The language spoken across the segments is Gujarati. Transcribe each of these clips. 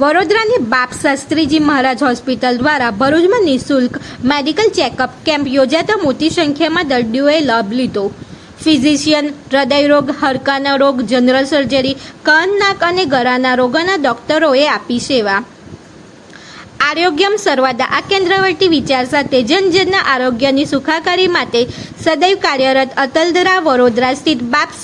વડોદરાની બાપ શાસ્ત્રીજી મહારાજ હોસ્પિટલ દ્વારા ભરૂચમાં નિઃશુલ્ક મેડિકલ ચેકઅપ કેમ્પ યોજાતા મોટી સંખ્યામાં દર્દીઓએ લાભ લીધો. ફિઝિશિયન, હૃદયરોગ હડકાના રોગ, જનરલ સર્જરી, કાન, નાક અને ગળાના રોગોના ડોક્ટરોએ આપી સેવા. આરોગ્યમ સર્વદા આ કેન્દ્રવર્તી વિચાર સાથે જનજનના આરોગ્યની સુખાકારી માટે સદૈવ કાર્યરત અતલદરા વડોદરા સ્થિત બાપ્સ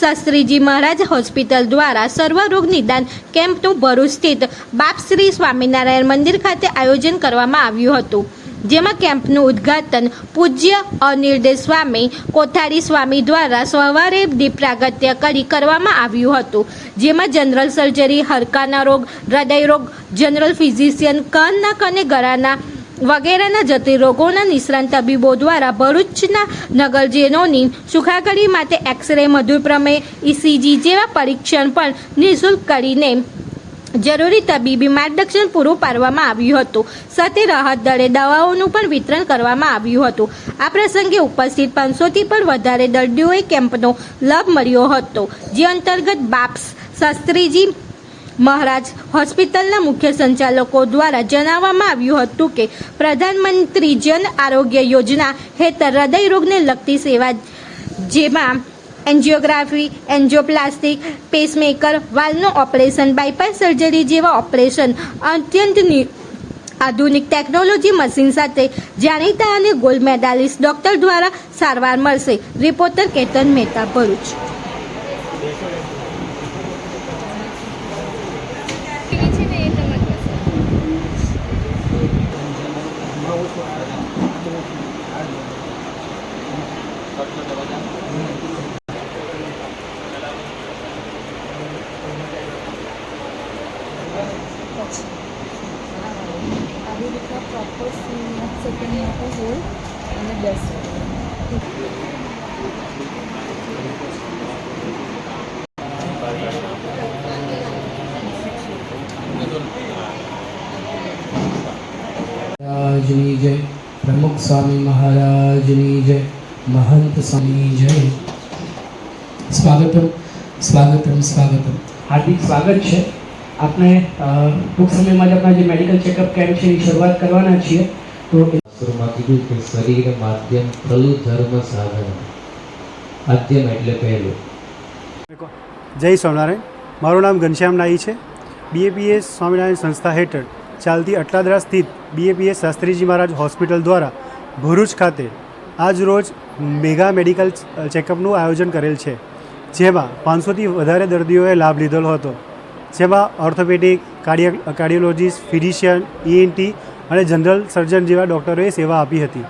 શાસ્ત્રીજી મહારાજ હોસ્પિટલ દ્વારા સર્વરોગ નિદાન કેમ્પનું ભરૂચ સ્થિત બાપશ્રી સ્વામિનારાયણ મંદિર ખાતે આયોજન કરવામાં આવ્યું હતું. જેમાં કેમ્પનું ઉદ્ઘાટન પૂજ્ય અનિર્દેશ સ્વામી, કોઠારી સ્વામી દ્વારા સવારે દીપ્રાગત્ય કરી કરવામાં આવ્યું હતું, જેમાં જનરલ સર્જરી, હરકાના રોગ હૃદયરોગ જનરલ ફિઝિશિયન, કાન નાક અને ગળાના વગેરેના જટિલ રોગોના નિષ્ણાંત તબીબો દ્વારા ભરૂચના નગરજનોની સુખાકારી માટે એક્સરે મધુપ્રમેય ઇસીજી જેવા પરીક્ષણ પણ નિઃશુલ્ક કરીને જરૂરી તબીબી માર્ગદર્શન પૂરું પાડવામાં આવ્યું હતું. સાથે રાહત દળે દવાઓનું પણ વિતરણ કરવામાં આવ્યું હતું. આ પ્રસંગે ઉપસ્થિત પાંચસોથી પણ વધારે દર્દીઓએ કેમ્પનો લાભ મળ્યો હતો, જે અંતર્ગત બાપ્સ શાસ્ત્રીજી મહારાજ હોસ્પિટલના મુખ્ય સંચાલકો દ્વારા જણાવવામાં આવ્યું હતું કે, પ્રધાનમંત્રી જન આરોગ્ય યોજના હેઠળ હૃદયરોગને લગતી સેવા જેમાં એન્જિયોગ્રાફી, એન્જિયોપ્લાસ્ટિક પેસમેકર વાલનું ઓપરેશન બાયપાસ સર્જરી જેવા ઓપરેશન અત્યંત આધુનિક ટેકનોલોજી મશીન સાથે જાણીતા અને ગોલ્ડ મેડાલિસ્ટ ડોક્ટર દ્વારા સારવાર મળશે. રિપોર્ટર કેતન મહેતા, ભરૂચ. આવી રીતના પ્રોપર સેકન્ડ માટે હોલ્ડ અને દસ મહારાજની જય પ્રમુખ સ્વામી મહારાજની જય મહંત સ્વામી જય સ્વાગતમ સ્વાગતમ સ્વાગતમ હાર્દિક સ્વાગત છે આપણે ટૂંક સમયમાં જ આપણા જે મેડિકલ ચેકઅપ કેમ્પ છે એની શરૂઆત કરવાના છીએ. તો શાસ્ત્રોમાં કીધું કે શરીર માધ્યમ ખલું ધર્મ સાધન. માધ્યમ એટલે પહેલું. જય સ્વામિનારાયણ. મારું નામ ઘનશ્યામ નાઈ છે. બીએપીએસ સ્વામિનારાયણ સંસ્થા હેઠળ ચાલતી અટલાદરા સ્થિત બીએપીએસ શાસ્ત્રીજી મહારાજ હોસ્પિટલ દ્વારા ભરૂચ ખાતે આજ રોજ મેગા મેડિકલ ચેકઅપનું આયોજન કરેલ છે. જેમાં પાંચસોથી વધારે દર્દીઓએ લાભ લીધેલો હતો. જેમાં orthopaedic cardia cardiologist physician ENT અને જનરલ સર્જન જેવા ડૉક્ટરોએ સેવા આપી હતી.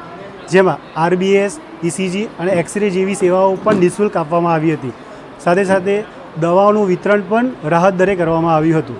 જેમાં આરબીએસ ઇસીજી અને એક્સરે જેવી સેવાઓ પણ નિઃશુલ્ક આપવામાં આવી હતી. સાથે સાથે દવાઓનું વિતરણ પણ રાહત દરે કરવામાં આવ્યું હતું.